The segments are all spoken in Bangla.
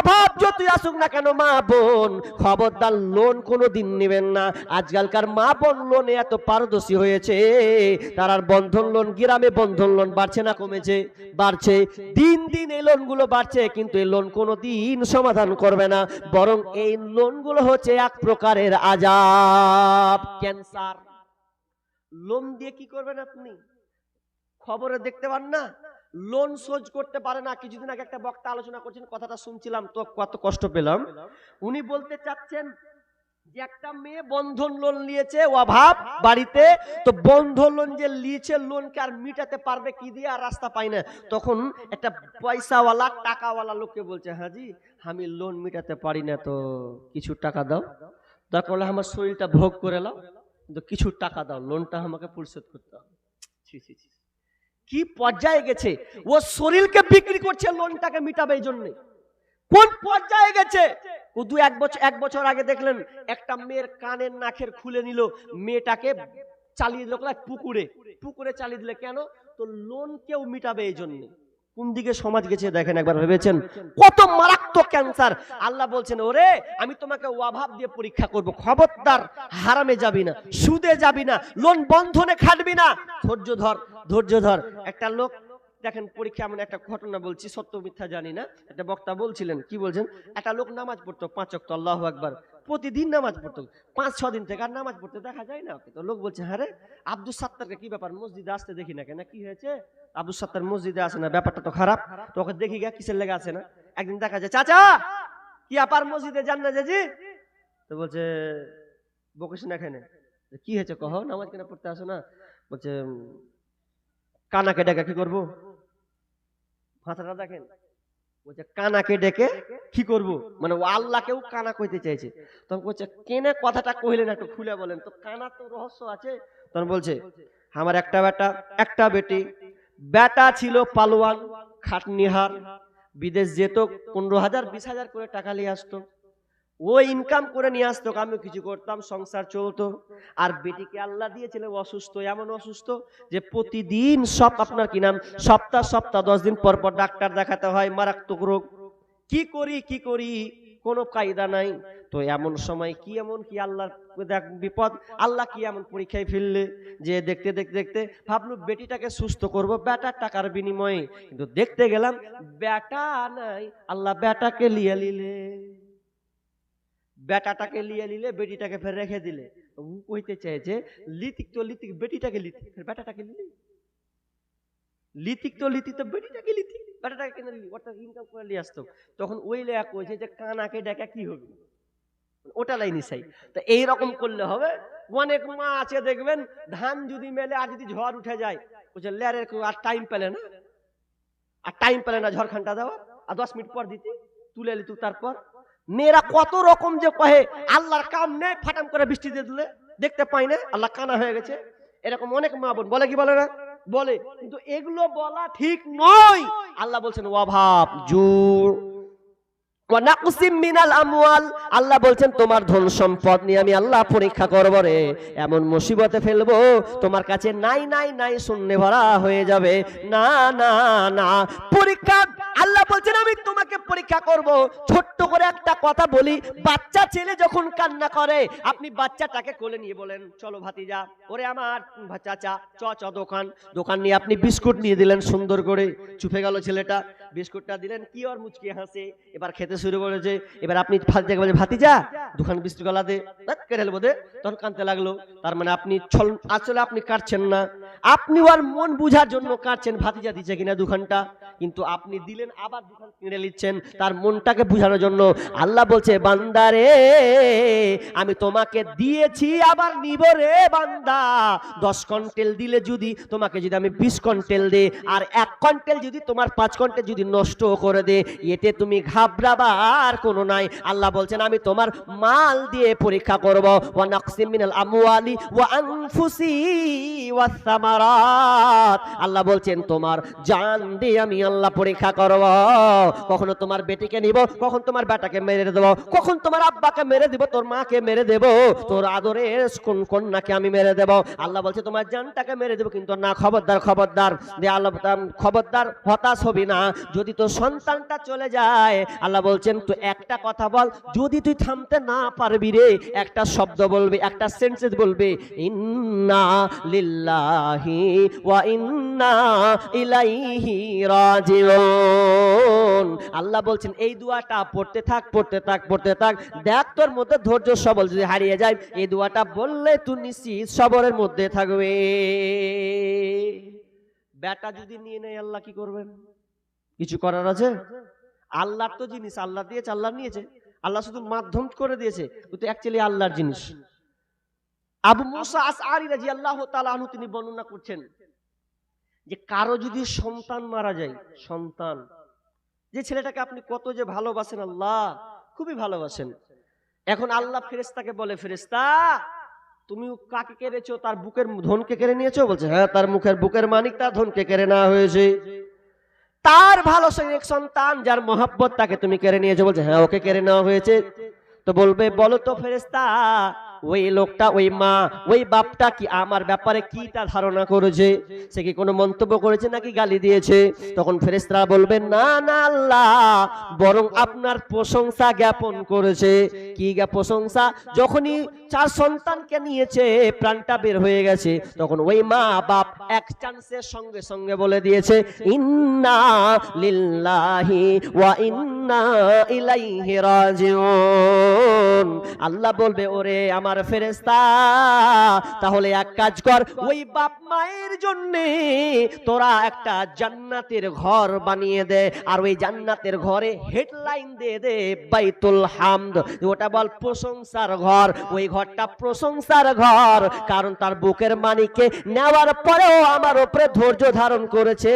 অভাব যতই আসুক না কেন, মা বোন, খবরদার লোন কোনো দিন নেবেন না। আজকালকার মা বোন লোনে এত পারদর্শী হয়েছে, তার আর বন্ধন লোন, গ্রামে বন্ধন লোন বাড়ছে না, কমেছে, বাড়ছে। দিন দিন এই লোনগুলো বাড়ছে, কিন্তু এই লোন কোনো দিন সমাধান করবে না। বরং এই লোনগুলো হচ্ছে এক প্রকারের আজাব, ক্যান্সার। লোন দিয়ে কি করবেন আপনি? খবরে দেখতে পান না? লোন শোধ করতে পারে না। কিছুদিন আগে একটা বক্তা আলোচনা করছেন কথাটা শুনছিলাম তো কত কষ্ট পেলাম। উনি বলতে চাচ্ছেন যে একটা মেয়ে বন্ধন লোন নিয়েছে অভাব বাড়িতে তো বন্ধন লোন যে নিয়েছে লোনকে আর মিটাতে পারবে কি দিয়ে? আর রাস্তা পাই না। তখন একটা পয়সাওয়ালা টাকাওয়ালা লোককে বলছে হাজি আমি লোন মিটাতে পারি না তো কিছু টাকা দাও। দরকার হলে আমার শরীরটা ভোগ করে নাও কিন্তু কিছু টাকা দাও লোনটা আমাকে পরিশোধ করতে হবে। ছি, ছি, ছি। কি পর্যায়ে গেছে? ও শরীরকে বিক্রি করছে, লোনটাকে মিটাবে এই জন্যে। কোন পর্যায়ে গেছে? ও দু এক বছর এক বছর আগে দেখলেন, একটা মেয়ের কানের নাখের খুলে নিল, মেয়েটাকে চালিয়ে দিল, পুকুরে। পুকুরে চালিয়ে দিলে কেন? তো লোন কেউ মিটাবে এই জন্য। কোন দিকে সমাজ গেছে দেখেন একবার ভেবেছেন? কত মারাত্মক ক্যান্সার আল্লাহ বলছেন ওরে আমি তোমাকে অভাব দিয়ে পরীক্ষা করব। খবরদার হারামে যাবি না সুদে যাবি না লোন বন্ধনে খাটবি না। ধৈর্য ধর ধৈর্য ধর। একটা লোক দেখেন পরীক্ষা এমন একটা ঘটনা বলছি, সত্য মিথ্যা জানি না। একটা বক্তা বলছিলেন, কি বলছেন? একটা লোক নামাজ পড়তো, পাঁচ অক্ত আল্লাহ একবার প্রতিদিন নামাজ পড়তো, পাঁচ ছ দিন থেকে আর নামাজ পড়তে দেখা যায় না। তো লোক বলছে হ্যাঁ রে আব্দুল সাত্তারকে কি ব্যাপার? মসজিদে আসতে দেখি না কেন? কি হয়েছে? আব্দুল সাত্তার মসজিদে আসে না, ব্যাপারটা তো খারাপ। তো ওকে দেখি গা কিসের লেগে আসে না? একদিন দেখা যায়, চাচা, কি আপার মসজিদে যান না জেজি তো বলছে বকিস না এখানে কি হয়েছে কহ? নামাজ কেন পড়তে আসো না? বলছে কানাকে ডেকে কি করব? ভাষাটা দেখেন? বলছে কানাকে ডেকে কি করব? মানে ও আল্লাহকেও কানা কইতে চাইছে। তখন বলছে, কেনে কথাটা কইলেন একটু খুলে বলেন? তো কানা তো রহস্য আছে। তখন বলছে, আমার একটা বেটা, একটা বেটি। বেটা ছিল পালোয়ান, খাটনিহার। বিদেশ যেত, পনেরো হাজার, বিশ হাজার করে টাকা নিয়ে আসতো। ও ইনকাম করে নিয়ে আসতো আমি কিছু করতাম, সংসার চলতো। আর বেটিকে আল্লাহ দিয়েছিল অসুস্থ, এমন অসুস্থ যে প্রতিদিন সব আপনার কি নাম? সপ্তাহ সপ্তাহ, দশ দিন পর পর ডাক্তার দেখাতে হয়, মারাত্মক রোগ। কি করি কি করি? কোনো কায়দা নাই। তো এমন সময় কি এমন কি আল্লাহর দেখ, বিপদ? আল্লাহ কি এমন পরীক্ষায় ফেললে যে দেখতে দেখতে দেখতে ভাবলু বেটিটাকে সুস্থ করব বেটার টাকার বিনিময়ে। কিন্তু দেখতে গেলাম বেটা নাই, আল্লাহ বেটাকে লিয়ে নিলে। বেটাটাকে লিয়ে নিলে, বেটিটাকে ফের রেখে দিলে। ও কইতে চাইছে লিতিক তো লিতিক বেটিটাকে লিতিক ফের বেটাটাকে লিলি লিতিক তো লিতি তো বেটিটাকে লিতি বেটাটাকে কেন লিলি ওটা ইনকাম করে নিয়ে আসতো। তখন ওই লেয়া কইছে যে, কানাকে ডেকা কি হবে? ওটা লাইনি চাই তো এইরকম করলে হবে। অনেক মা আছে, দেখবেন, ধান যদি মেলে আর যদি ঝড় উঠে যায়, বলছে, লেয়ারের আর টাইম পেলে না। আর টাইম পেলে না ঝড়খানটা দেওয়া আর দশ মিনিট পর দিতি, তুলে লিতু তারপর। মেয়েরা কত রকম যে কহে, আল্লাহর কাম নেই ফাটাম করে বৃষ্টি দিয়ে দিলে, দেখতে পাই না, আল্লাহ কানা হয়ে গেছে। এরকম অনেক মা বোন, বলে কি বলে না? বলে, কিন্তু এগুলো বলা ঠিক নয়। আল্লাহ বলছেন অভাব জোর আল্লাহ বলছেন, তোমার ধন সম্পদ নিয়ে আমি আল্লাহ পরীক্ষা করব রে। এমন মুসিবতে ফেলব, তোমার কাছে নাই নাই নাই শূন্য ভরা হয়ে যাবে। না না না, পরীক্ষা, আল্লাহ বলছেন, আমি তোমাকে পরীক্ষা করব। ছোট্ট করে একটা কথা বলি, বাচ্চা ছেলে যখন কান্না করে, আপনি বাচ্চাটাকে কোলে নিয়ে বলেন, চলো ভাতিজা, ওরে আমার চাচা, চ চ, দোকান। দোকান নিয়ে আপনি বিস্কুট নিয়ে দিলেন সুন্দর করে, চুপে গেল ছেলেটা। বিস্কুটটা দিলেন, কি আর মুচকি হাসে? এবার খেতে শুরু করেছে এবার আপনি ভাতিজাকে বলে ভাতিজা দোকান বিস্কুট গলা দে। কেটে দে তখন কানতে লাগল। তার মানে আপনি ছল, আসলে আপনি কাটছেন না। আপনি ওর মন বুঝার জন্য কাটছেন, ভাতিজা দিচ্ছে কিনা দুখানটা। কিন্তু আপনি দিলেন, আবার দুখান কিনে নিচ্ছেন তার মনটাকে বুঝানোর জন্য। আল্লাহ বলছে বান্দারে আমি তোমাকে দিয়েছি, আবার নিব রে বান্দা। দশ কন্টেল দিলে যদি তোমাকে যদি আমি বিশ কন্টেল দে, আর এক কন্টেল যদি তোমার পাঁচ কন্টেল যদি নষ্ট করে দে, এতে তুমি ঘাবড়াবার কোনো নাই। আল্লাহ বলছেন, আমি তোমার মাল দিয়ে পরীক্ষা করব। ওয়া নাকসিম মিনাল আমওয়ালি ওয়া আনফুসি ওয়াস সামারাত। আল্লাহ বলছেন, তোমার জান দিয়ে আমি আল্লাহ পরীক্ষা করব। কখনো তোমার বেটিকে নিব, কখন তোমার বেটাকে মেরে দেব, কখন তোমার আব্বাকে মেরে দিব, তোর মাকে মেরে দেব, তোর আদরের কোন কন্যাকে আমি মেরে দেব? আল্লাহ বলছে, তোমার জানটাকে মেরে দেব, কিন্তু না, খবরদার খবরদার। যে আল্লাহ খবরদার হতাশ হবি না। যদি তোর সন্তানটা চলে যায়, আল্লাহ বলছেন, তো একটা কথা বল, যদি তুই থামতে না পারবি রে, একটা শব্দ বলবে, একটা সেন্টেন্স বলবে, ইন্না লিল্লাহি ওয়া ইন্না ইলাইহি রাজিউন। আল্লাহ বলছেন, এই দুয়াটা পড়তে থাক পড়তে থাক পড়তে থাক। দেখ তোর মধ্যে ধৈর্য সবল, যদি হারিয়ে যায়, এই দুয়াটা বললে তুই নিশ্চিত সবরের মধ্যে থাকবে। বেটা যদি নিয়ে নেয়, আল্লাহ কি করবেন? কিছু করার আছে? আল্লাহর তো জিনিস, আল্লাহ দিয়েছে, আল্লাহ নিয়েছে। আল্লাহ শুধু মাধ্যম করে দিয়েছে কিন্তু অ্যাকচুয়ালি আল্লাহর জিনিস। আবু মুসা আসআরি রাদিয়াল্লাহু তাআলা আনহু তিনি বর্ণনা করছেন যে কারও যদি সন্তান মারা যায়, সন্তান, যে ছেলেটাকে আপনি কত যে ভালোবাসেন, আল্লাহ খুবই ভালোবাসেন। এখন আল্লাহ ফেরেশতাকে বলে, ফেরেশতা তুমি কাকে কেড়েছো? তার বুকের ধনকে কেড়ে নিয়েছো? বলছে হ্যাঁ তার মুখের বুকের মানিক, তার ধনকে কেড়ে নেওয়া হয়েছে। তার ভালো এক সন্তান যার মহাব্বত তাকে তুমি কেড়ে নিয়েছো। বলছে হ্যাঁ ওকে কেড়ে নেওয়া হয়েছে। তো বলবে, বলো তো ফেরেস্তা ওই লোকটা, ওই মা, ওই বাপটা কি আমার ব্যাপারে কি তার ধারণা করেছে? সে কি কোনো মন্তব্য করেছে নাকি গালি দিয়েছে? তখন ফেরেস্তারা বলবে না না, আল্লাহ, বরং আপনার প্রশংসা জ্ঞাপন করেছে। কি প্রশংসা? যখনই চার সন্তানকে নিয়েছে, প্রাণটা বের হয়ে গেছে। তখন ওই মা, বাপ এক চান্সের সঙ্গে সঙ্গে বলে দিয়েছে, ইন্না লিল্লাহি ওয়া ইন্না ইলাইহি রাজিউন। আল্লাহ বলবে, ওরে আমার ফেরেশতা, তাহলে এক কাজ কর, ওই বাপ মায়ের জন্য তোরা একটা জান্নাতের ঘর বানিয়ে দে, আর ওই জান্নাতের ঘরে হেডলাইন দিয়ে দে, বাইতুল হামদ। ওটা বল প্রশংসার ঘর, ওই ঘরটা প্রশংসার ঘর, কারণ তার বুকের মানিকে নেওয়ার পরেও আমার উপরে ধৈর্য ধারণ করেছে।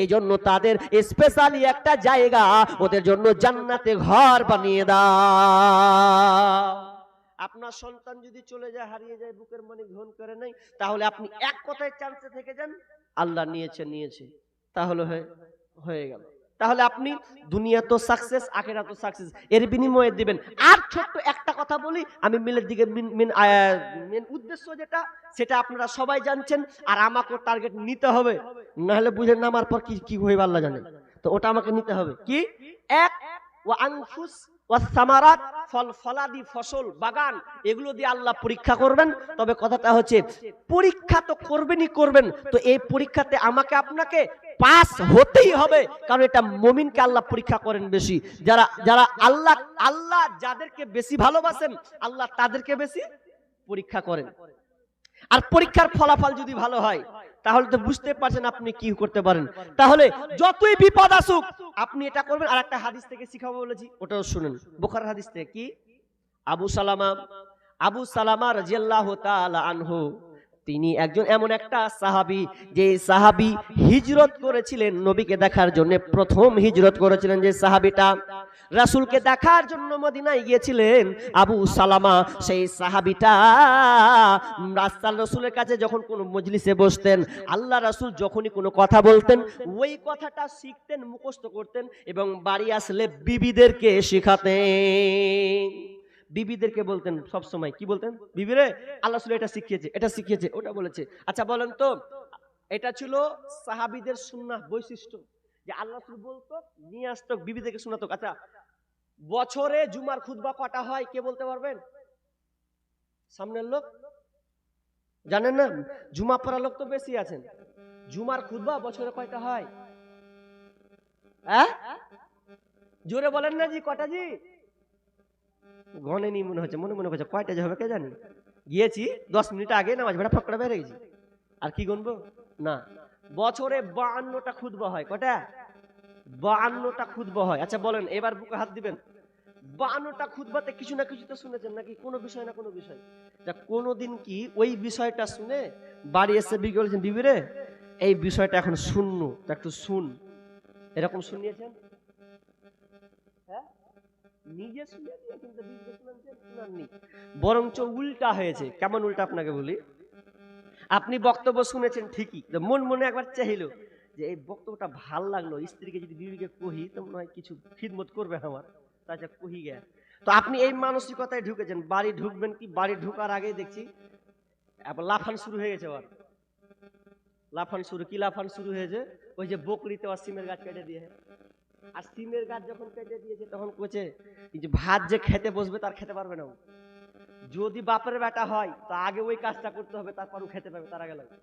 এই জন্য তাদের স্পেশালি একটা জায়গা, ওদের জন্য জান্নাতে ঘর বানিয়ে দাও। আপনার সন্তান যদি চলে যায়, হারিয়ে যায়, বুকের মানিক ধন করে নাই, তাহলে আপনি এক কথায় চান্সে থেকে যান। আল্লাহ নিয়েছে নিয়েছে। তাহলে হয়ে হয়ে গেল। তাহলে আপনি দুনিয়া তো সাকসেস আখেরা তো সাকসেস এর বিনিময়ে দিবেন। আর ছোট্ট একটা কথা বলি, আমি মিলের দিকে মিন মিন মেন উদ্দেশ্য যেটা, সেটা আপনারা সবাই জানছেন, আর আমাকে টার্গেট নিতে হবে। নাহলে বুঝে নামার পর কি কি হইবে, আল্লাহ জানে। তো ওটা আমাকে নিতে হবে। কি? এক ও আনফুস ও সামারাত, ফল ফলাদি, ফসল, বাগান, এগুলো দিয়ে আল্লাহ পরীক্ষা করবেন। তবে কথাটা হচ্ছে, পরীক্ষা তো করবেনই করবেন, তো এই পরীক্ষাতে আমাকে, আপনাকে পাস হতেই হবে, কারণ এটা মমিনকে আল্লাহ পরীক্ষা করেন বেশি। যারা যারা আল্লাহ আল্লাহ যাদেরকে বেশি ভালোবাসেন, আল্লাহ তাদেরকে বেশি পরীক্ষা করেন। আর পরীক্ষার ফলাফল যদি ভালো হয় তাহলে তো বুঝতে পারছেন আপনি কি করতে পারেন। তাহলে যতই বিপদ আসুক, আপনি এটা করবেন। আর একটা হাদিস থেকে শিখাবো বলেছি, ওটাও শুনেন। বোখার হাদিস থেকে কি? আবু সালামা আবু সালামা রাজিয়াল্লাহু তাআলা আনহু, তিনি একজন এমন একটা সাহাবী, যে সাহাবী হিজরত করেছিলেন নবীকে দেখার জন্য। প্রথম হিজরত করেছিলেন যে সাহাবীটা রাসূলকে দেখার জন্য মদিনায় গিয়েছিলেন আবু সালামা, সেই সাহাবিটা রাস্তার রসুলের কাছে যখন কোনো মজলিসে বসতেন, আল্লাহ রাসুল যখনই কোনো কথা বলতেন, ওই কথাটা শিখতেন, মুখস্থ করতেন এবং বাড়ি আসলে বিবিদেরকে শেখাতেন। বিবিদেরকে বলতেন সব সময় কি বলতেন? বিবিরে আল্লাহ রাসূল এটা শিখিয়েছে এটা শিখিয়েছে, ওটা বলেছে। আচ্ছা বলেন তো, এটা ছিল সাহাবিদের সুন্নাহ বৈশিষ্ট্য। যে আল্লাহ রাসূল বলতো, নিয়ে আসতো বিবিদেরকে শোনাতো আচ্ছা বছরে জুমার খুতবা কটা হয়, কে বলতে পারবেন? সামনের লোক? জানেন না? জুমা পড়া লোক তো বেশি আছেন। জুমার খুতবা বছরে কয়টা হয়? জোরে বলেন না জি, কটা জি? ঘনে গণেনি মনে হচ্ছে, মনে মনে হচ্ছে, কয়টা যে হবে কে জানি? গিয়েছি, দশ মিনিট আগে নামাজ ভাড়া ফকড়া বেড়ে গেছি। আর কি গুনবো না। বছরে বাহান্নটা খুদবা হয় কটা বাহান্নটা খুদবা হয়। আচ্ছা বলেন, এবার বুকে হাত দিবেন। বাহান্নটা খুদবাতে কিছু না কিছু তো শুনেছেন নাকি? কোনো বিষয় না কোনো বিষয়? তা কোনোদিন কি ওই বিষয়টা শুনে বাড়ি এসে বিকে বলেছেন বিবিরে এই বিষয়টা এখন শূন্য একটু শুন। এরকম শুনিয়েছেন? হ্যাঁ? নিজে শুনে বরঞ্চ উল্টা হয়েছে। কেমন উল্টা আপনাকে বলি? আপনি বক্তব্য শুনেছেন ঠিকই মন মনে একবার চাইল যে এই বক্তব্যটা ভালো লাগল, স্ত্রীকে যদি বিবিকে কহি, তো মনে হয় কিছু খিদমত করবে আমার তাছাড়া কহি গে তো আপনি এই মানসিকতায় ঢুকেছেন, বাড়ি ঢুকবেন কি? বাড়ি ঢুকার আগেই দেখছি লাফান শুরু হয়ে গেছে আবার। লাফান শুরু, কি লাফান শুরু হয়েছে? ওই যে বকরিতে আর সিমের গাছ কেটে দিয়ে। আর সিমের গাছ যখন কেটে দিয়েছে, তখন কোচে যে ভাত যে খেতে বসবে, তার খেতে পারবে না। যদি বাপের বেটা হয়, তো আগে ওই কাজটা করতে হবে, তারপর খেতে পারবে তার আগে লাগে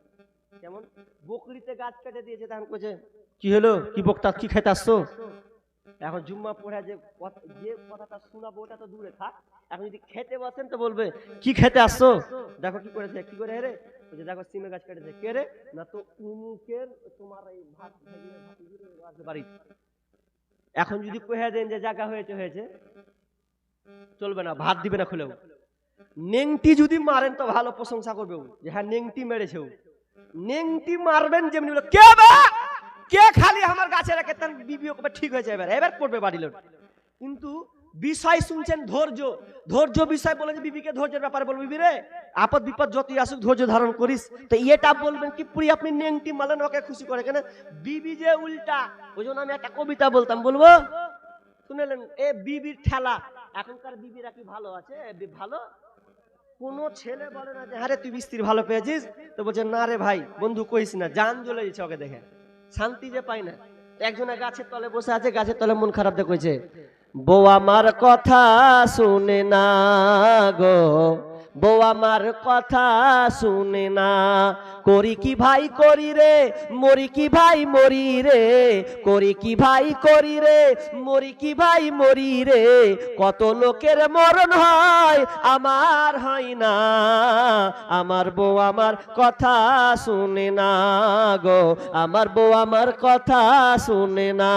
কেমন? বকরিতে গাছ কেটে দিয়েছে, তখন কোচে কি হলো? কি বক্তা, কি খেতে আসছো? এখন জুম্মা পড়ে যে যে কথাটা শোনাবো, ওটা তো দূরে থাক। এখন যদি খেতে বসেন, তো বলবে, কি খেতে আসছো? দেখো কি করেছে, কি করে রে? যে দেখো, সিমে গাছ কেটেছে। কে রে? না তো উমুকের তোমার এই ভাত বাড়ি এখন যদি কহে দেন যে জায়গা হয়েছে হয়েছে, চলবে না, ভাত দিবে না খুলেও। নেংটি যদি মারেন তো ভালো প্রশংসা করবে যে হ্যাঁ নেংটি মেরেছে নেংটি মারবেন যেমনি বলে, কে বা? কে খালি আমার গাছে রেখে তার বিবি ঠিক হয়েছে এবার। এবার করবে বাড়ি লোক কিন্তু বিষয় শুনছেন ধৈর্য। ধৈর্য বিষয় বলে যে বিবিকে ধৈর্যের ব্যাপারে বলবি বিবি রে আপদ বিপদ যতই আসুক ধৈর্য ধারণ করিস। তো এটা বলবেন কি পুরি আপনি নেংটি মালেন ওকে খুশি করে। কেন? বিবি যে উল্টা ওই জন্য আমি একটা কবিতা বলতাম বলব? শুনেলেন? এ বিবির ঠেলা। এখনকার বিবিরা কি ভালো আছে? ভালো? কোন ছেলে বলে না যে হ্যাঁ তুই স্ত্রী ভালো পেয়েছিস? তো বলছে, না রে ভাই, বন্ধু কইস না জান জ্বলে দিচ্ছে ওকে দেখে। শান্তি যে পাই না। একজনে গাছের তলে বসে আছে, গাছের তলে মন খারাপ দেখেছে বউ আমার কথা শুনে না গো, বউ আমার কথা শুনে না করি কি ভাই করি রে? মরি কি ভাই মরি রে? করি কি ভাই করি রে? মরি কি ভাই মরি রে? কত লোকের মরণ হয়, আমার হয় না। আমার বউ আমার কথা শুনে না গো। আমার বউ আমার কথা শুনে না।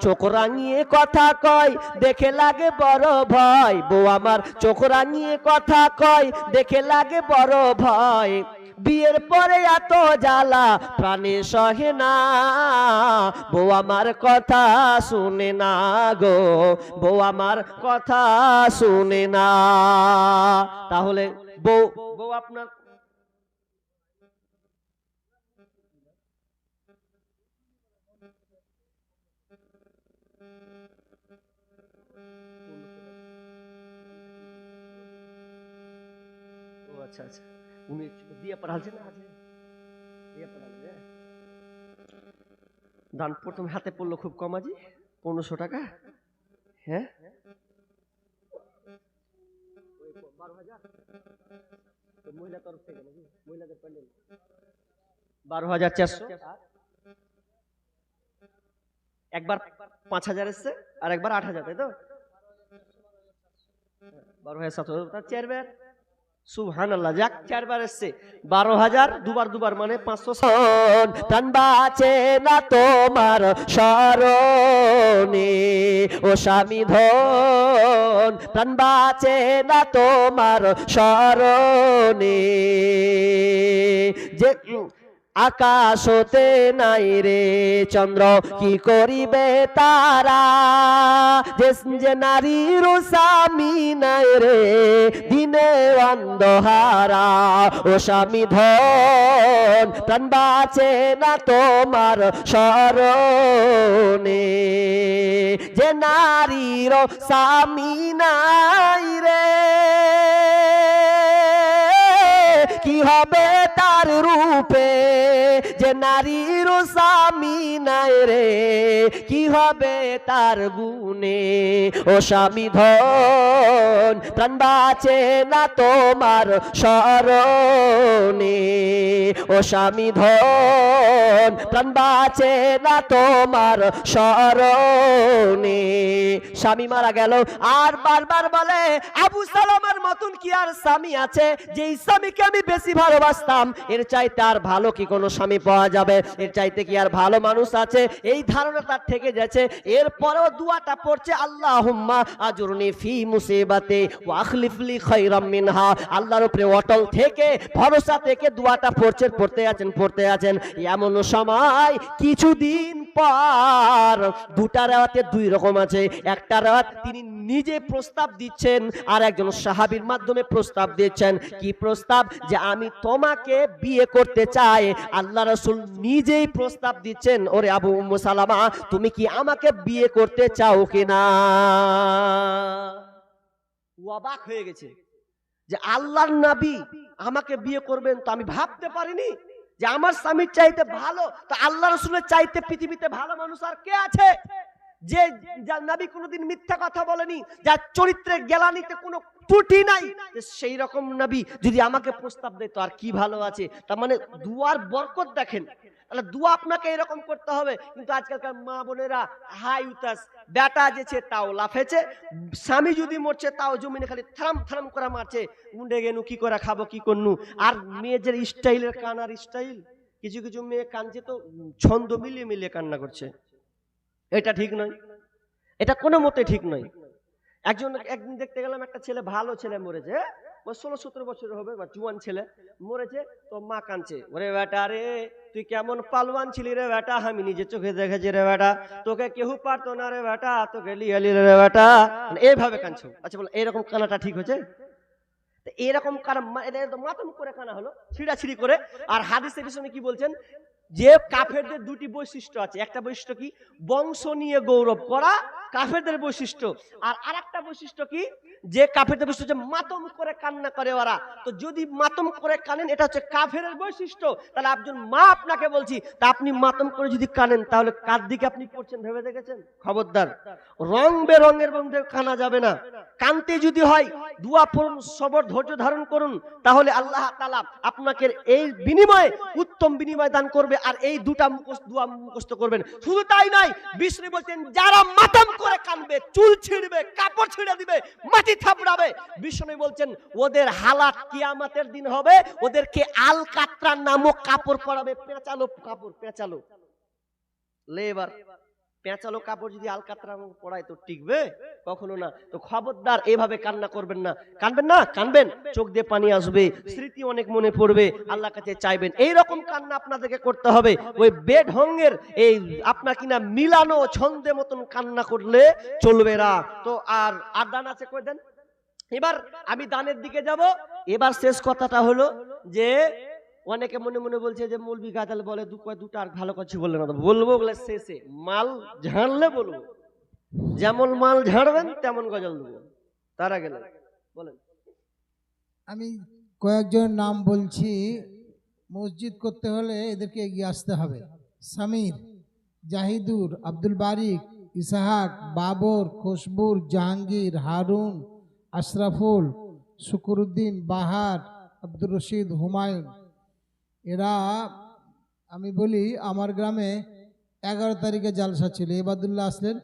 চোখ রাঙিয়ে কথা কয়, দেখে লাগে বড় ভয়। বউ আমার চোখ রাঙিয়ে কথা কয়, দেখে লাগে বড় ভয়। বিয়ের পরে এত জ্বালা, প্রাণে সহে না। বউ আমার কথা শুনে না গো, বউ আমার কথা শুনে না। তাহলে বউ বউ আপনার আচ্ছা আচ্ছা। উনি পড়ালছে না? আছে দিয়ে পড়ালে দান প্রথম হাতে পড়ল খুব কম আজি পনেরোশো টাকা। হ্যাঁ? বারো হাজার? তো মহিলা তরফ থেকে নাকি? মহিলাদের প্যান্ডেল। বারো হাজার চারশো। একবার পাঁচ হাজার এসছে আর একবার আট হাজার তাই তো? বারো হাজার সাতশো। তার চারবার সুহান চারবার বারো হাজার দুবার দুবার মানে পাঁচশো তোমার ও স্বামী তোমার যে আকাশ হতে নাই রে চন্দ্র, কি করিবে তারা? যে নারীর স্বামী নাই রে দিনে অন্ধহারা, ও স্বামী ধন, প্রাণ বাঁচে না তোমার স্মরণে। যে নারীর স্বামী নাই রে, কি হবে তার রূপে? যে নারীর স্বামী নাই রে, কি হবে তার গুণে? ও স্বামী ধন, প্রাণ বাঁচে না তোমার স্মরণে। ও স্বামী ধন, প্রাণ বাঁচে না তোমার স্মরণে। স্বামী মারা গেল। আর বারবার বলে, আবু সালামের মতন কি আর স্বামী আছে? যে স্বামীকে আমি বেশি ভালোবাসতাম, এর চাইতে আর ভালো কি কোনো স্বামী পাওয়া যাবে। এর চাইতে কি আর ভালো মানুষ আছে? এই ধারণা তার থেকে যাচ্ছে এরপরেও দুয়াটা পড়ছে আল্লাহ হুম্মা আজরনি ফি মুসিবাত ওয়াখলিফলি খায়রাম মিনহা। আল্লাহর উপরে অটল থেকে, ভরসা থেকে দোয়াটা পড়ছেন, পড়তে আছেন পড়তে আছেন। এমন সময় কিছুদিন পর দুটা রাতে দুই রকম আছে। একটা রাত তিনি নিজে প্রস্তাব দিচ্ছেন আর একজন সাহাবীর মাধ্যমে প্রস্তাব দিচ্ছেন। কি প্রস্তাব? যে আমি তোমাকে বিয়ে করতে চাই। আল্লাহ রাসূল নিজেই প্রস্তাব দিচ্ছেন, ওরে আবু উম্মু সালামা, তুমি কি আমাকে বিয়ে করতে চাও কিনা? অবাক হয়ে গেছে যে আল্লাহর নবী আমাকে বিয়ে করবেন তো আমি ভাবতে পারিনি যে আমার স্বামীর চাইতে ভালো, তো আল্লাহ রসুলের চাইতে পৃথিবীতে ভালো মানুষ আর কে আছে? যে, যার নবী কোনোদিন মিথ্যা কথা বলেনি, যার চরিত্রে গেলানিতে কোনো ত্রুটি নাই সেই রকম নবী যদি আমাকে প্রস্তাব দেয় তো আর কি ভালো আছে? তার মানে দুয়ার বরকত দেখেন। তাহলে দুয়া আপনাকে এরকম করতে হবে। কিন্তু আজকালকার মা বোনেরা, হাই উতাস, বেটা যেছে তাও লাফেছে, স্বামী যদি মরছে তাও জমিনে খালি থাম থাম করে মারছে। মুন্ডে গেনু, কি করে খাব, কি করনু? আর মেয়েদের স্টাইলের কানার স্টাইল, কিছু কিছু মেয়ে কানছে তো, ছন্দ মিলিয়ে মিলিয়ে কান্না করছে। এটা ঠিক নয়। এটা কোনো মতে ঠিক নয়। একজন একদিন দেখতে গেলাম একটা ছেলে, ভালো ছেলে মরেছে? ষোলো সতেরো বছর হবে, বা জুয়ান ছেলে মরেছে। তো মা কাঁদছে, ওরে বেটা রে, তুই কেমন পালওয়ান ছিলি রে বেটা? আমি নিজে চোখে দেখেছি রে বেটা। তোকে কেউ পারতো না রে বেটা, তোকে লিয়ালি রে বেটা। মানে এইভাবে কাঁদছো। আচ্ছা বলো, এইরকম কানাটা ঠিক হয়েছে? এরকম তো মাতম করে কানা হলো, ছিড়াছিড়ি করে। আর হাদিসের পিছনে কি বলছেন? যে কাফেরদের দুটি বৈশিষ্ট্য আছে। একটা বৈশিষ্ট্য কি? বংশ নিয়ে গৌরব করা কাফেরদের বৈশিষ্ট্য। আর আরেকটা বৈশিষ্ট্য কি? যে কাফেরদের বৈশিষ্ট্য মাতম করে কান্না করে ওরা। তো যদি মাতম করে কানেন, এটা হচ্ছে কাফের বৈশিষ্ট্য। তাহলে একজন মা আপনাকে বলছি, তা আপনি মাতম করে যদি কানেন, তাহলে কার দিকে আপনি পড়ছেন ভেবে দেখেছেন? খবরদার। রং বেরঙের মধ্যে কানা যাবে না। কানতে যদি হয়, দুয়া পড়ুন, সবর, ধৈর্য ধারণ করুন, তাহলে আল্লাহ তালা আপনাকে এই বিনিময়ে, উত্তম বিনিময় দান করবে, আর এই দুটা মুখস্থ, দুয়া মুখস্থ করবেন। শুধু তাই নয় বিষ্ণু বলছেন, যারা মাতাম করে কানবে, চুল ছিঁড়বে, কাপড় ছিঁড়ে দিবে, মাটি থাপড়াবে। বিষ্ণু বলছেন, ওদের হালাত কিয়ামাতের দিন হবে, ওদেরকে আল কাতরা নামক কাপড় পরাবে, পেঁচালো কাপড়, পেঁচালো। লে এবার পেঁচালো কাপড় যদি আলকাতরা পড়ায় তো টিকবে? কখনো না। তো খবরদার এভাবে কান্না করবেন না। কানবেন না? কানবেন। চোখ দিয়ে পানি আসবে, স্মৃতি অনেক মনে পড়বে। আল্লাহ কাছে চাইবেন। এই রকম কান্না আপনাদেরকে করতে হবে। ওই বেঢঙ্গের এই আপনার কিনা মিলানো ছন্দে মতন কান্না করলে চলবে না। তো আর আর দান আছে কই দেন? এবার আমি দানের দিকে যাব। এবার শেষ কথাটা হলো যে অনেকে মনে মনে বলছে যে মৌলবি গাদাল বলে, দু দুটো আর ভালো কথা বললে না। বলব বলে শেষে। মাল ঝাড়লে বলব। যেমন মাল ঝাড়বেন, তেমন গজল দেবো। তারা গেলে বলেন। আমি কয়েকজন নাম বলছি, মসজিদ করতে হলে এদেরকে এগিয়ে আসতে হবে। সামির, জাহিদুর, আব্দুল বারিক, ইসাহাক, বাবর খুশবুর জাহাঙ্গীর, হারুন, আশরাফুল, শুকুরুদ্দিন, বাহার, আব্দুর রশিদ, হুমায়ুন। এরা, আমি বলি, আমার গ্রামে এগারো তারিখে জালসা ছিল। এবাদুল্লাহ আসলেন।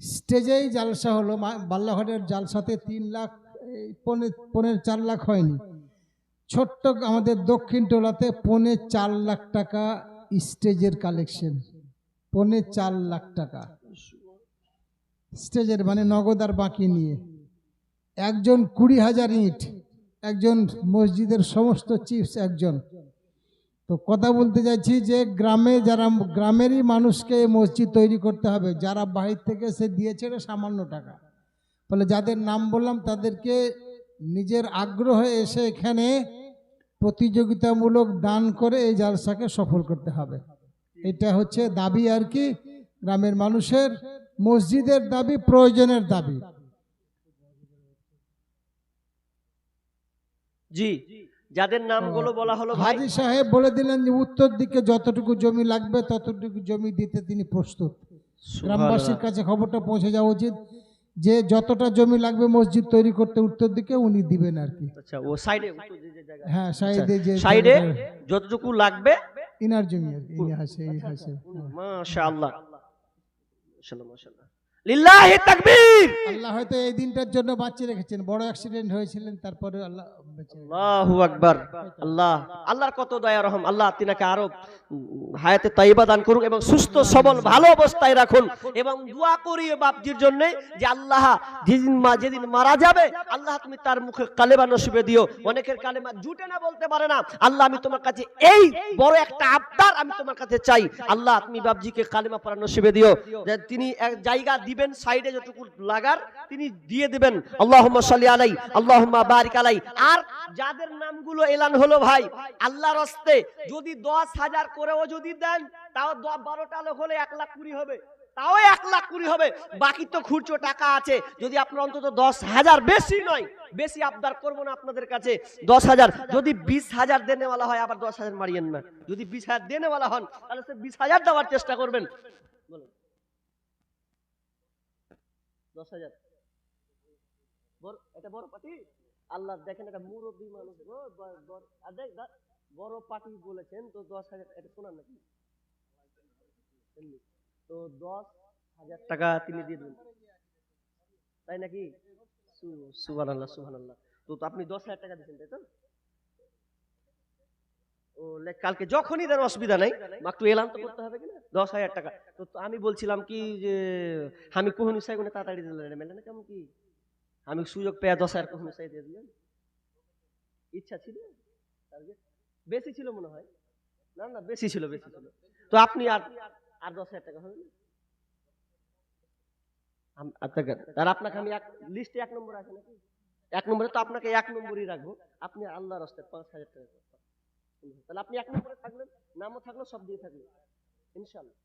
স্টেজেই জালসা হলো। বাল্লাঘাটের জালসাতে তিন লাখ, এই পৌনে পনেরো চার লাখ হয়নি। ছোট্ট আমাদের দক্ষিণ টোলাতে পৌনে চার লাখ টাকা স্টেজের কালেকশন। পৌনে চার লাখ টাকা। স্টেজের মানে নগদ আর বাকি নিয়ে। একজন কুড়ি হাজার ইট। একজন মসজিদের সমস্ত চিপস একজন। তো কথা বলতে চাইছি যে গ্রামে যারা, গ্রামেরই মানুষকে মসজিদ তৈরি করতে হবে, যারা বাহির থেকে সে দিয়েছে সামান্য টাকা। ফলে যাদের নাম বললাম তাদেরকে নিজের আগ্রহে এসে এখানে প্রতিযোগিতামূলক দান করে এই জালসাকে সফল করতে হবে। এটা হচ্ছে দাবি আর কি, গ্রামের মানুষের মসজিদের দাবি, প্রয়োজনের দাবি। জি। যাদের নামগুলো বলা হলো হাজি সাহেব বলে দিলেন যে উত্তর দিকে যতটুকু জমি লাগবে ততটুকু জমি দিতে তিনি প্রস্তুত। গ্রামবাসীর কাছে খবরটা পৌঁছে যাওয়া উচিত যে যতটা জমি লাগবে মসজিদ তৈরি করতে উত্তর দিকে উনি দিবেন আর কি। আচ্ছা ও সাইডে হ্যাঁ সাইডে যে সাইডে যতটুকু লাগবে। ইনার জমি আর কি এই হাসে এই হাসে। মাশাআল্লাহ। মাশাআল্লাহ মাশাআল্লাহ। লিল্লাহি তাকবীর! আল্লাহ হয়তো এই দিনটার জন্য বাঁচিয়ে রেখেছেন। বড় অ্যাক্সিডেন্ট হয়েছিলেন তারপরে আল্লাহ আল্লাহু আকবার। আল্লাহ আল্লাহর কত দয়া রহম আল্লাহ তিনাকে আরও হায়াতে তাইবা দান করুন এবং সুস্থ, সবল, ভালো অবস্থায় রাখুন এবং দোয়া করি বাপজির জন্য যে আল্লাহ যেদিন মা যেদিন মারা যাবে, আল্লাহ তুমি তার মুখে কালেমা নসিবে দিও। অনেকের কালেমা জুটে না বলতে পারে না। আল্লাহ, আমি তোমার কাছে এই বড় একটা আবদার আমি তোমার কাছে চাই। আল্লাহ, তুমি বাপজিকে কালেমা পড়া নসিবে দিও। তিনি এক জায়গা দিবেন, সাইডে যতটুকু লাগার, তিনি দিয়ে দিবেন। আল্লাহুম্মা সাল্লি আলাই, আল্লাহুম্মা বারিক আলাই। আর যাদের নামগুলো এলান হলো ভাই, আল্লাহর হস্তে যদি দশ হাজার করেও যদি দেন, তাও দ- বারোটা লোক হলে এক লাখ কুড়ি হবে। তাও এক লাখ কুড়ি হবে। বাকি তো খুচরো টাকা আছে। যদি আপনার অন্তত দশ হাজার বেশি নয়, বেশি আবদার করব না আপনাদের কাছে। দশ হাজার, যদি বিশ হাজার দেনেওয়ালা হয়, আবার দশ হাজার মারিয়েন না। যদি বিশ হাজার দেনেওয়ালা হন, তাহলে সে বিশ হাজার দেওয়ার চেষ্টা করবেন। দশ হাজার। এটা বড় পার্টি? আল্লাহ দেখেন এটা মুরব্বী মানুষ। বড়- পার্টি বলেছেন, তো দশ হাজার, এটা শোনান নাকি? তো দশ হাজার টাকা তিনি দিয়ে দেবেন। তাই নাকি? সুহান আল্লাহ সুহান আল্লাহ তো আপনি দশ হাজার টাকা দিচ্ছেন তাই তো? ও কালকে যখনই দেন অসুবিধা নেই একটু এলাম তো করতে হবে কিনা? দশ হাজার টাকা। তো আমি বলছিলাম কি যে আমি কোহনি সাহেব তাড়াতাড়ি দিলেন। মেলে না কেমন কি? আমি সুযোগ পেয়ে দশ হাজার কোহনি সাহেব দিয়ে দিলেন। ইচ্ছা ছিল? target? বেশি ছিল মনে হয়। না না, বেশি ছিল বেশি ছিল। তো আপনি আর আর দশ হাজার টাকা হবে আপনাকে আর আপনাকে আমি এক লিস্টে এক নম্বর আছে নাকি? এক নম্বরে তো আপনাকে এক নম্বরই রাখব। আপনি আল্লাহর রাস্তে পাঁচ হাজার টাকা তাহলে আপনি এক নম্বরে থাকলেন, নামও থাকল, সব দিয়ে থাকলেন। ইনশাল্লাহ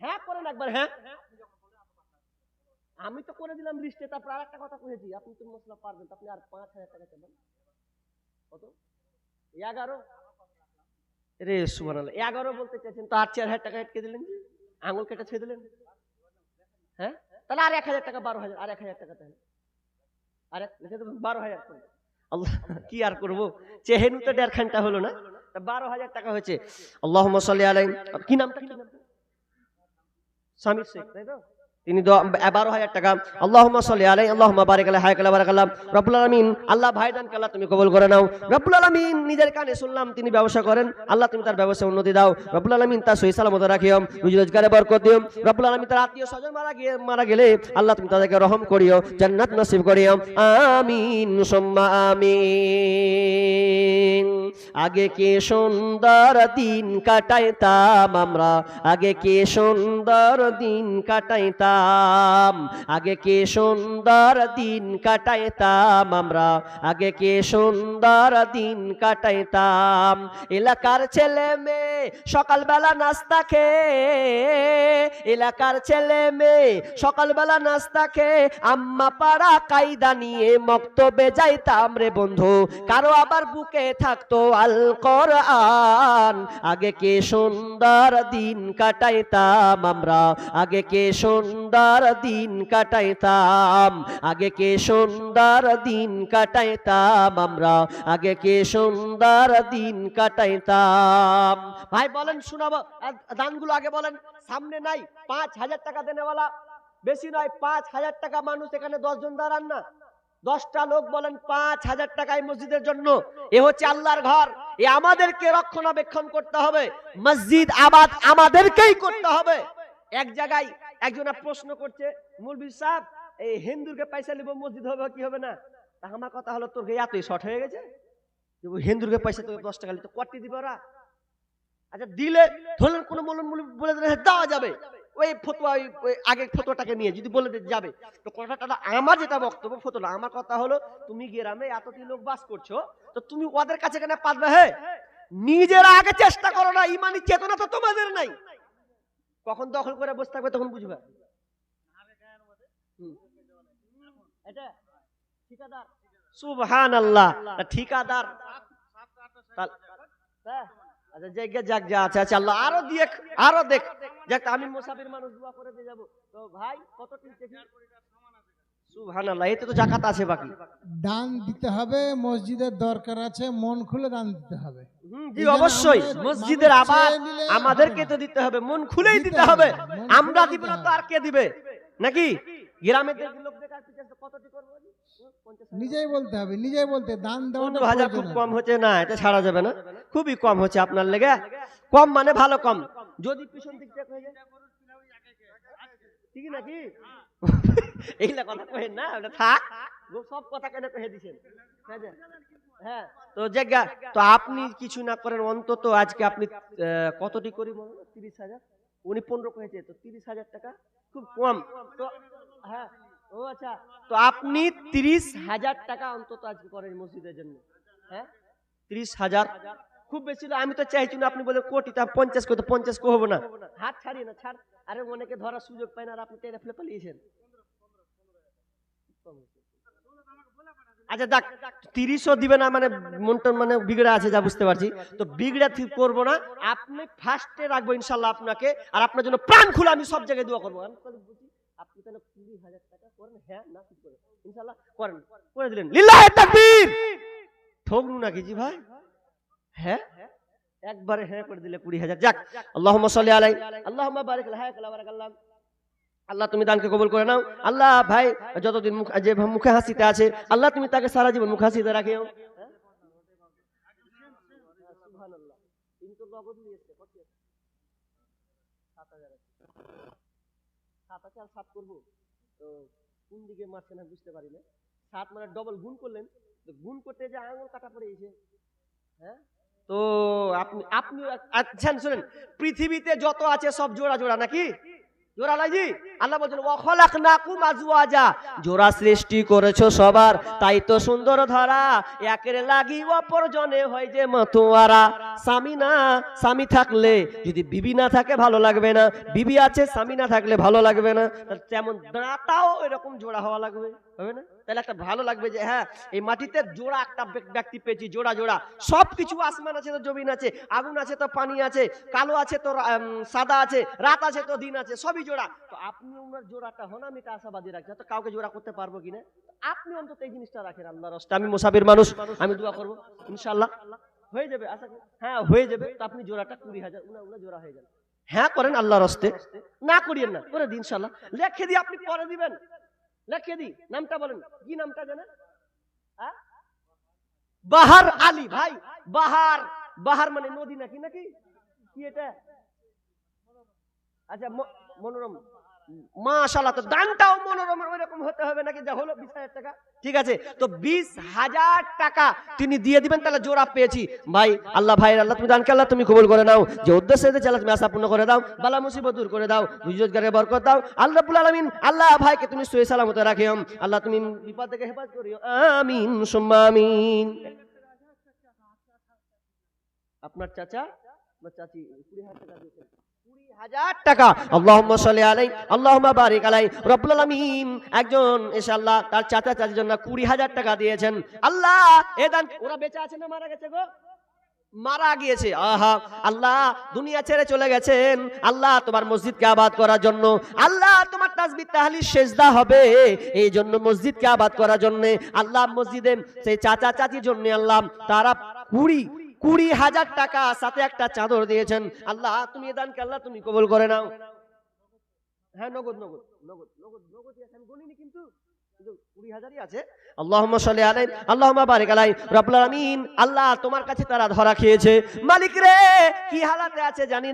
হ্যাঁ করেন একবার হ্যাঁ। আমি তো করে দিলাম লিস্টে তারপর আর একটা কথা কয়েছি আপনি তো মশলা পারবেন আপনি আর পাঁচ হাজার টাকা চাবেন কত? এগারো? রে সুমান এগারো বলতে চাইছেন, তো আর চার হাজার টাকা আটকে দিলেন যে, আঙুল কেটে ছেড়ে দিলেন? হ্যাঁ? তাহলে আর এক হাজার টাকা, বারো হাজার, আর এক হাজার টাকা তাহলে। আর এক বারো হাজার আল্লাহ, কি আর করব? চেহেনু তো দেড় ঘণ্টা হলো না বারো হাজার টাকা হয়েছে। আল্লাহ সাল্লি আলাই কি নামটা? কি নাম সামির শেখ, তাই তো? তিনি বারো হাজার টাকা। আল্লাহ সাল্লি আলাই আল্লাহ বারিক আলাই হায় কালা বারাক আল্লাহ রব্বুল আলমিন, আল্লাহ ভাইদান কাল্লাহ তুমি কবল করে নাও। রব্বুল আলমিন, নিজের কানে শুনলাম তিনি ব্যবসা করেন। আল্লাহ তুমি তার ব্যবসায় উন্নতি দাও। রব্বুল আলমিন তার সহি সালামত রাখিও। রুজি রোজগারে বরকত দিও। রব্বুল আলমিন তার আত্মীয় স্বজন মারা গিয়ে, মারা গেলে আল্লাহ তুমি তাদেরকে রহম করিও, জান্নাত নসিব করিও। আমিন, সুম্মা আমিন। আগে কে সুন্দর দিন কাটাইতাম আমরা, আগে কে সুন্দর দিন কাটাইতাম আগে কে সুন্দর দিন কাটাইতাম আমরা। আগে কে সুন্দর দিন কাটাইতাম। এলাকার ছেলে মেয়ে সকালবেলা নাস্তা খেয়ে, এলাকার ছেলে মেয়ে সকালবেলা নাস্তা খেয়ে, আম্মা পাড়া কায়দা নিয়ে মক্তবে যাইতাম রে বন্ধু। কারও আবার বুকে থাকতো আল কোরআন। আগে কে সুন্দর দিন কাটাইতাম আমরা। আগে কে সুন্দর দিন কাটাইতাম। আগে কে সুন্দর দিন কাটাইতাম আমরা? আগে কে সুন্দর দিন কাটাইতাম। ভাই, বলেন, শোনাবো। দানগুলো আগে বলেন। সামনে নাই, পাঁচ হাজার টাকা দেনেওয়ালা। বেশি নয়, পাঁচ হাজার টাকা মানুষ এখানে দশজন দাঁড়ান না। দশটা লোক বলেন, পাঁচ হাজার টাকায় মসজিদের জন্য। এ হচ্ছে আল্লাহর ঘর। এ আমাদেরকে রক্ষণাবেক্ষণ করতে হবে। মসজিদ আবাদ আমাদেরকেই করতে হবে। এক জায়গায় একজনা প্রশ্ন করছে মুলবি সাহেব এই হিন্দুকে পয়সা নিব মসজিদ হবে কি হবে না? তা আমার কথা হলো তোর এতই শর্ট হয়ে গেছে? হিন্দুকে পয়সা তোকে দশ টাকা নিতে কটি দিবে ওরা? আচ্ছা দিলে ধরলেন কোনো মলন বলে দিলে হ্যাঁ, দেওয়া যাবে। ওই ফতোয়া ওই আগের ফতোয়াটাকে নিয়ে যদি বলে যাবে তো কথাটা আমার যেটা বক্তব্য ফতোয়া আমার কথা হলো তুমি গ্রামে এতটি লোক বাস করছ তো তুমি ওদের কাছে কেন পারবে হ্যাঁ? নিজেরা আগে চেষ্টা করো না ইমানি চেতনা তো তোমাদের নাই। কখন দখল করে বসে থাকবে তখন বুঝবে। এটা ঠিকাদার। সুবহান আল্লাহ ঠিকাদার? আচ্ছা জায়গা যাক যা আছে আচ্ছা আল্লাহ। আরও দেখ আরও দেখ। যাক আমি মুসাফির মানুষ দোয়া করে দিয়ে যাব। তো ভাই কত সুবহানাল্লাহ এতে তো জাকাত আছে বাকি। দান দিতে হবে মসজিদের দরকার আছে মন খুলে দান দিতে হবে। জি অবশ্যই মসজিদের আবার আমাদেরকে তো দিতে হবে মন খুলেই দিতে দিতে হবে। হবে, আমরা দিব না তো আর কে দিবে? নাকি? গ্রামের দিকে লোক কতটি করব হুম, পঞ্চাশ হাজার? নিজেই বলতে হবে নিজেই বলতে দান হাজার খুব কম হচ্ছে না এটা ছাড়া যাবে না। খুবই কম হচ্ছে আপনার লেগে। কম মানে ভালো কম। যদি পিছন দিক থেকে হয়ে যায়। ঠিক নাকি? এইগুলা কথা কহেন না, ওটা থাক। সব কথা কেন কহে দিছেন? হ্যাঁ? হ্যাঁ তো তো আপনি কিছু না করেন, অন্তত আজকে আপনি কতটি করি তিরিশ হাজার? উনি পনেরো তো তিরিশ হাজার টাকা খুব কম। তো হ্যাঁ ও আচ্ছা তো আপনি তিরিশ হাজার টাকা অন্তত আজকে করেন মসজিদের জন্য। হ্যাঁ তিরিশ হাজার খুব বেশি না আমি তো চাইছি না আপনি বলে কোটি তা পঞ্চাশ কত পঞ্চাশ কো হব না। হাত ছাড়িয়ে না ছাড়। আরে অনেকে ধরার সুযোগ পায় না আর আপনি টেনে ফেলে পালিয়েছেন। আচ্ছা দেখ তিরিশও দিবে না মানে মনটা মানে বিগড়ে আছে যা বুঝতে পারছি। তো বিগড়ে ঠিক করব না। আপনি ফার্স্টে রাখব ইনশাল্লাহ আপনাকে আর আপনার জন্য প্রাণ খুলে আমি সব জায়গায় দোয়া করব। আপনি তাহলে কুড়ি হাজার টাকা করেন হ্যাঁ না ইনশাল্লাহ করেন করে দিলেন। লিল্লাহ তাকবীর! ঠকনু নাকি জি ভাই? হ্যাঁ? একবারে হ্যাঁ করে দিলে কুড়ি হাজার। যাক আল্লাহ সাল্লি আলাই আল্লাহ বারিক হায় কালা বারাক আল্লাহ আল্লাহ তুমি দানকে কবল করে নাও। আল্লাহ ভাই যতদিন মুখ যে মুখে হাসিতে আছে আল্লাহ তুমি তাকে সারা জীবন মুখে হাসিতে রাখিও? সাত করব। তো কোন দিকে মারছে না বুঝতে পারি না। সাত মানে ডবল গুণ করলেন। গুণ করতে যে আঙুল কাটা পড়ে গেছে। হ্যাঁ? তো আপনি আপনি আচ্ছা শুনেন পৃথিবীতে যত আছে সব জোড়া জোড়া নাকি? জোড়া আল্লাহ জোড়া সৃষ্টি সবার, তাই তো লাগি অপর জনে হয় যে স্বামী না, স্বামী থাকলে যদি বিবি না থাকে ভালো লাগবে না। বিবি আছে, স্বামী না থাকলে ভালো লাগবে না। তেমন দাঁতাও এরকম জোড়া হওয়া লাগবে, হবে না? তাহলে একটা ভালো লাগবে যে হ্যাঁ এই মাটিতে জোড়া একটা ব্যক্তি পেয়েছি, জোড়া জোড়া। সব কিছু আসমান আছে তো জমিন আছে, আগুন আছে তো পানি আছে, কালো আছে তো সাদা আছে, রাত আছে তো দিন আছে, সবই জোড়া। তো আপনি ওনার জোড়াটা হন, আমি এটা আশাবাদী রাখছি তো কাউকে জোড়া করতে পারব কিনা আপনি অন্তত এই জিনিসটা রাখেন আল্লাহর রাস্তা। আমি মুসাফির মানুষ, আমি দোয়া করব ইনশাল্লাহ হয়ে যাবে, আশা করি। হ্যাঁ হয়ে যাবে। তো আপনি জোড়াটা কুড়ি হাজার, উনা উনা জোড়া হয়ে যাবে। হ্যাঁ করেন আল্লাহর হস্তে না করিয়েন না, করে দিন ইনশাল্লাহ লেখে দিয়ে আপনি পরে দিবেন। লেখে দি নামটা বলেন। কি নামটা জানেন? বাহার আলী ভাই বাহার। বাহার মানে নদী নাকি নাকি? কি এটা? আচ্ছা মনোরম। মাশাল্লাহ তো দানটাও মনোরম ওইরকম হতে হবে নাকি? যা হলো বিশ টাকা। ঠিক আছে? তো বিশ হাজার টাকা তিনি দিয়ে দিবেন, তাহলে জোড়া পেয়েছি। ভাই, আল্লাহ ভাই আল্লাহ, তুমি দানকে আল্লাহ, তুমি করে নাও। যে উদ্দেশ্যে আল্লাহ তুমি আশা পূর্ণ করে দাও, বালা মুসিবত দূর করে দাও রোজগারে দাও। আল্লাহ আলামিন, আল্লাহ ভাইকে তুমি সুয়ে আল্লাহ তুমি বিপদ থেকে হেফাজত করিও। আমিন আপনার চাচা চাচি, কুড়ি হাজার টাকা দিয়েছেন। আল্লাহ দুনিয়া ছেড়ে চলে গেছেন। আল্লাহ, তোমার মসজিদকে আবাদ করার জন্য। আল্লাহ, তোমার তাসবিহ তাহলিল সেজদা হবে। এই জন্য মসজিদকে আবাদ করার জন্য আল্লাহ মসজিদে সেই চাচা চাচির জন্য আল্লাহ তারা কুড়ি কুড়ি হাজার টাকা সাথে একটা চাদর দিয়েছেন। আল্লাহ, তুমি এ দানকে আল্লাহ তুমি কবল করে নাও। হ্যাঁ নগদ নগদ নগদ নগদ নগদ আমি বলিনি কিন্তু আল্লাহ তারা ধরা খেয়েছে। মালিক রে, কি আছে জানি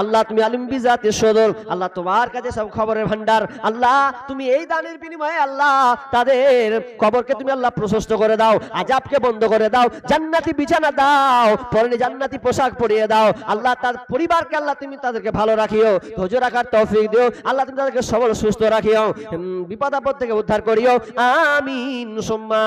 আল্লাহ তুমি আলিম বিজাতে তোমার কাছে সব খবরের ভান্ডার আল্লাহ তুমি এই দানের বিনিময়ে আল্লাহ তাদের কবরকে তুমি আল্লাহ প্রশস্ত করে দাও, আজাবকে বন্ধ করে দাও, জান্নাতি বিছানা দাও, পরনে জান্নাতি পোশাক পরিয়ে দাও। আল্লাহ তার পরিবারকে আল্লাহ তুমি তাদেরকে ভালো রাখিও, ধৈর্য রাখার তৌফিক দিও। আল্লাহ তুমি তাদেরকে সবল সুস্থ রাখিও। বিপদ আপদ থেকে উদ্ধার করিও। আমিন সুম্মা